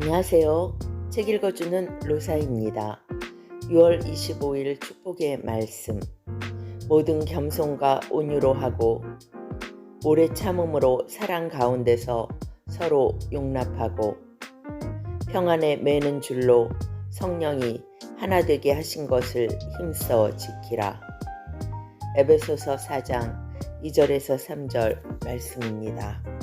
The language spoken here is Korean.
안녕하세요. 책 읽어주는 로사입니다. 6월 25일 축복의 말씀. 모든 겸손과 온유로 하고 오래 참음으로 사랑 가운데서 서로 용납하고 평안에 매는 줄로 성령이 하나 되게 하신 것을 힘써 지키라. 에베소서 4장 2절에서 3절 말씀입니다.